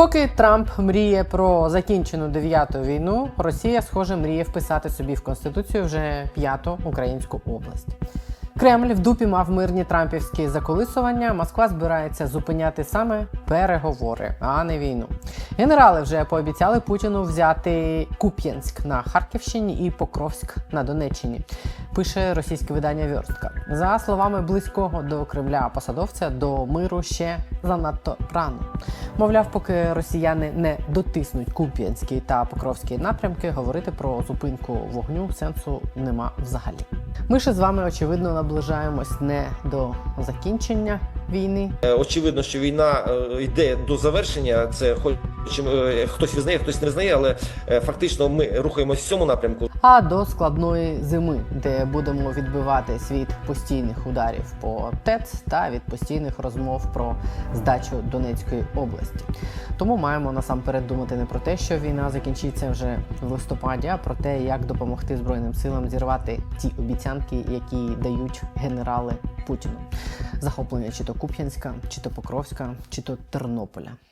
Поки Трамп мріє про закінчену дев'яту війну, Росія, схоже, мріє вписати собі в конституцію вже п'яту українську область. Кремль в дупі мав мирні трампівські заколисування. Москва збирається зупиняти саме переговори, а не війну. Генерали вже пообіцяли Путіну взяти Куп'янськ на Харківщині і Покровськ на Донеччині. Пише російське видання Вьорстка. За словами близького до Кремля посадовця, до миру ще занадто рано. Мовляв, поки росіяни не дотиснуть Куп'янський та Покровський напрямки, говорити про зупинку вогню сенсу нема взагалі. Ми ще з вами очевидно наближаємось не до закінчення війни, Е, Очевидно, що війна е, йде до завершення. Це хоч е, хтось визнає, хтось не визнає, але фактично ми рухаємося в цьому напрямку. А до складної зими, де будемо відбиватись від постійних ударів по ТЕЦ та від постійних розмов про здачу Донецької області. Тому маємо насамперед думати не про те, що війна закінчиться вже в листопаді, а про те, як допомогти Збройним силам зірвати ті обіцянки, які дають генерали Путіну. Захоплення чи то Куп'янська, чи то Покровська, чи то Тернополя.